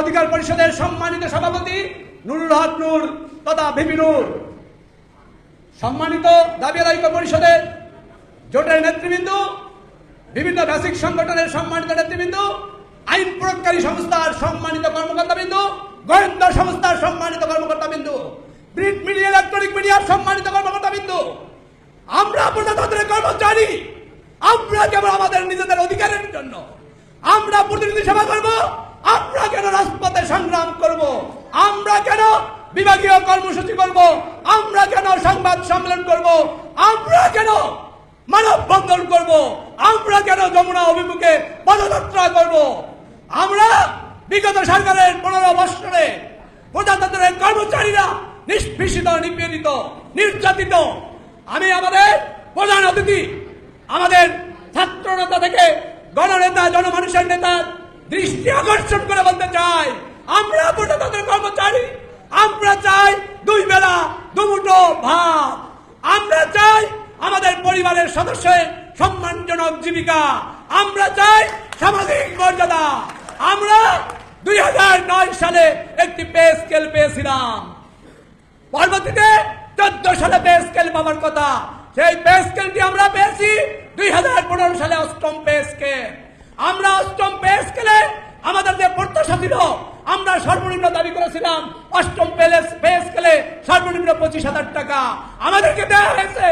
অধিকার পরিষদের সম্মানিত সভাপতি নুরুল হক নূর তথা ভিপি নূর। সম্মানিত দাবি আদায়িক পরিষদের জোটের নেতৃবৃন্দ, বিভিন্ন বেসিক সংগঠনের সম্মানিত নেতৃবৃন্দ, আইন প্রয়োগকারী সংস্থার সম্মানিত কর্মকর্তাবৃন্দ, গোয়েন্দা সংস্থার সম্মানিত কর্মকর্তাবৃন্দ প্রিন্ট মিডিয়া, ইলেকট্রনিক মিডিয়ার সম্মানিত কর্মকর্তাবৃন্দ। আমরা প্রজাতন্ত্রের কর্মচারী, আমরা কেবল আমাদের নিজেদের অধিকারের জন্য। আমরা প্রতিনিধি সেবা করব আমরা কেন রাজপথে সংগ্রাম করব? আমরা কেন বিভাগীয় কর্মসূচি করব? আমরা কেন সংবাদ সম্মেলন করব? আমরা কেন মানববন্ধন করব? আমরা কেন যমুনা অভিমুখে পদযাত্রা করব? আমরা বিগত সরকারের পনেরো বৎসরে প্রজাতন্ত্রের কর্মচারীরা নিষ্পেষিত, নিপীড়িত, নির্যাতিত। আমি আমাদের প্রধান অতিথি, আমাদের ছাত্র নেতা থেকে গণনেতা, জনমানুষের নেতার দৃষ্টি আকর্ষণ করে বলতে চাই, আমরা প্রজাতন্ত্রের কর্মচারী, আমরা চাই দুই বেলা দুমুটো ভাত। আমরা চাই আমাদের পরিবারের সদস্যের সম্মানজনক জীবিকা। আমরা চাই সামাজিক মর্যাদা। আমরা দুই নয় সালে একটি পে স্কেল পেয়েছিলাম। পরবর্তীতে চোদ্দ সালে পে স্কেল পাওয়ার কথা। সেই পে স্কেলটি আমরা পেয়েছি দুই হাজার পনেরো সালে অষ্টম পে স্কেল। আমরা অষ্টম পে স্কেলে আমাদের যে প্রত্যাশা ছিল, আমরা সর্বনিম্ন দাবি করেছিলাম, অষ্টম পে স্কেলে সর্বনিম্ন পঁচিশ হাজার টাকা। আমাদেরকে দেওয়া হয়েছে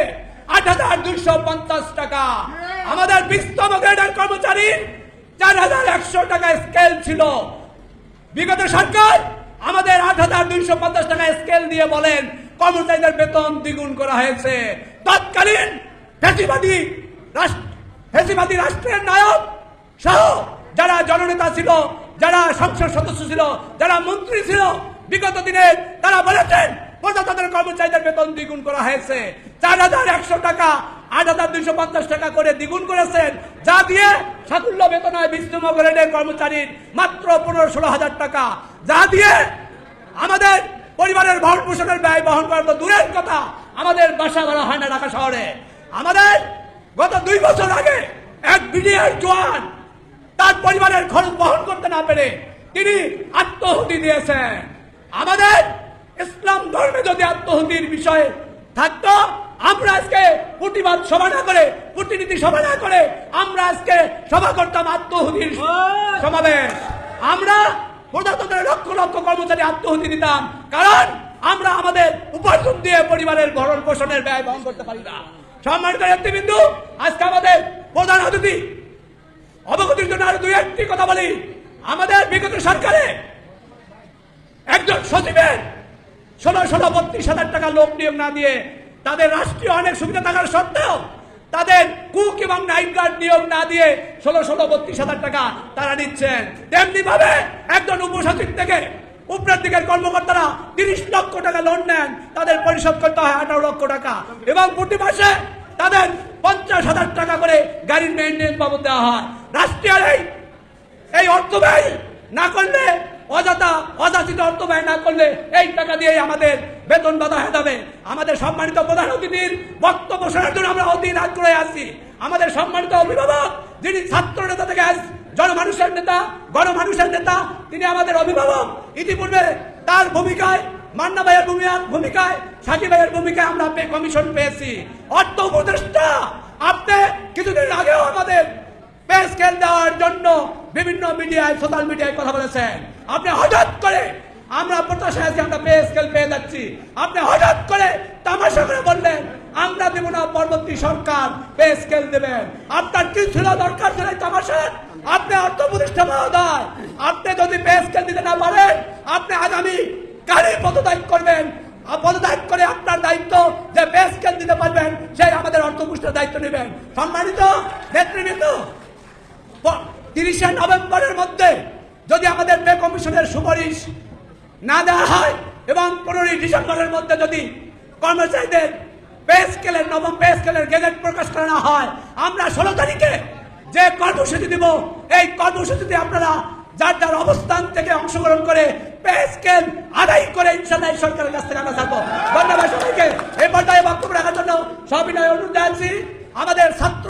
আট হাজার দুইশো পঞ্চাশ টাকা। আমাদের বিস্তম গ্রেডের কর্মচারী চার হাজার একশো টাকা স্কেল ছিল। বিগত সরকার আমাদের আট হাজার দুইশো পঞ্চাশ টাকা স্কেল দিয়ে বলেন, কর্মচারীদের বেতন দ্বিগুণ করা হয়েছে। তৎকালীন ফেসিবাদী রাষ্ট্র ফেসিবাদী রাষ্ট্রের নায়ক সহ যারা জননেতা ছিল, যারা সংসদ সদস্য ছিল, যারা মন্ত্রী ছিল, বিগত দিনে তারা বলেছেন, প্রজাতন্ত্রের কর্মচারীদের বেতন দ্বিগুণ করা হয়েছে। চার হাজার একশো টাকা, আট হাজার দুইশো পঞ্চাশ টাকা করে দ্বিগুণ করেছেন। যা দিয়ে সাকুল্য বেতন হয় বিস্তম গ্রেডের কর্মচারীর মাত্র পনেরো ষোলো হাজার টাকা। যা দিয়ে আমাদের পরিবারের ভরণ পোষণের ব্যয় বহন করা তো দূরের কথা, আমাদের বাসা ভাড়া হয় না ঢাকা শহরে। আমাদের গত দুই বছর আগে এক বিডিআর জোয়ান তার পরিবারের খরচ বহন করতে না পেরে তিনি আত্মহুতি দিয়েছেন। আমাদের ইসলাম ধর্মে যদি আত্মহুতির বিষয়ে থাকতো আমরা আজকে প্রতিবাদ সভা না করে প্রতিনিধি সভা না করে আমরা আজকে সভা করতাম আত্মহুতির সমাবেশ। আমরা প্রজাতন্ত্রের লক্ষ লক্ষ কর্মচারী আত্মহুতি দিতাম কারণ আমরা আমাদের উপার্জন দিয়ে পরিবারের ভরণ পোষণের ব্যয় বহন করতে পারি না। সম্মানিত নেতৃবৃন্দু আজকে আমাদের প্রধান অতিথি আরও দুই একটি কথা বলি। আমাদের বিগত সরকারে একজন সচিবের ষোলো ষোলো, বত্রিশ হাজার টাকা লোক নিয়োগ না দিয়ে তাদের রাষ্ট্রীয় অনেক সুবিধা থাকার সত্ত্বেও তাদের কুক এবং নাইট গার্ড নিয়োগ না দিয়ে ষোলো ষোলো, বত্রিশ হাজার টাকা তারা নিচ্ছেন। তেমনি ভাবে একজন উপসচিব থেকে উপরের দিকের কর্মকর্তারা তিরিশ লক্ষ টাকা লোন নেন, তাদের পরিশোধ করতে হয় আঠারো লক্ষ টাকা। এবং প্রতি মাসে তাদের পঞ্চাশ হাজার টাকা করে গাড়ির মেনটেন্স বাবদ দেওয়া হয়। রাষ্ট্রীয় এই এই অর্থ ব্যয় না করলে, অযথা অযাচিত অর্থ ব্যয় না করলে এই টাকা দিয়ে আমাদের বেতন বাধা হয়ে যাবে। আমাদের সম্মানিত প্রধান অতিথির বক্তব্য শোনার জন্য আমরা অতি করে আসছি। আমাদের সম্মানিত অভিভাবক, যিনি ছাত্র নেতা থেকে জনমানুষের নেতা, গণমানুষের নেতা, তিনি আমাদের অভিভাবক। ইতিপূর্বে তার ভূমিকায়, মান্না ভাইয়ের ভূমিকা- ভূমিকায় সাকিব ভাইয়ের ভূমিকায় আমরা কমিশন পেয়েছি। অর্থ উপদেষ্টা, আপনি কিছুদিন আগেও আমাদের পে স্কেল দেওয়ার জন্য বিভিন্ন মিডিয়ায় সোশ্যাল মিডিয়ায় কথা বলেছেন। আপনি হঠাৎ করে, আমরা প্রত্যাশা আছি, আমরা পে স্কেল পেয়ে যাচ্ছি। আপনি হঠাৎ করে তামাশা করে বললেন, আমরা দেব না, পরবর্তী সরকার পে স্কেল দেবেন। আপনার কি ছিল দরকার ছিল এই তামাশার? আপনি অর্থ প্রতিষ্ঠা মহোদয়, আপনি যদি পে দিতে না পারেন, আপনি আগামী কারে পদত্যাগ করবেন। পদত্যাগ করে আপনার দায়িত্ব যে পে স্কেল দিতে পারবেন, সেই আমাদের অর্থ দায়িত্ব নেবেন। সম্মানিত নেতৃবৃন্দ তিরিশে নভেম্বরের মধ্যে যদি আমাদের পে কমিশনের সুপারিশ না দেওয়া হয় এবং পনেরোই ডিসেম্বরের মধ্যে যদি কর্মচারীদের পে স্কেলের নবম পে স্কেলের গেজেট প্রকাশ করা না হয়, আমরা ষোলো তারিখে যে কর্মসূচি দিব, এই কর্মসূচিতে আপনারা যার যার অবস্থান থেকে অংশগ্রহণ করে পে স্কেল আদায় করে ইনশাল্লাহ সরকারের কাছ থেকে আমরা থাকব ধন্যবাদ সবাইকে। এই পর্যায়ে বক্তব্য রাখার জন্য সবিনয় অনুরোধ জানাচ্ছি। আমাদের ছাত্র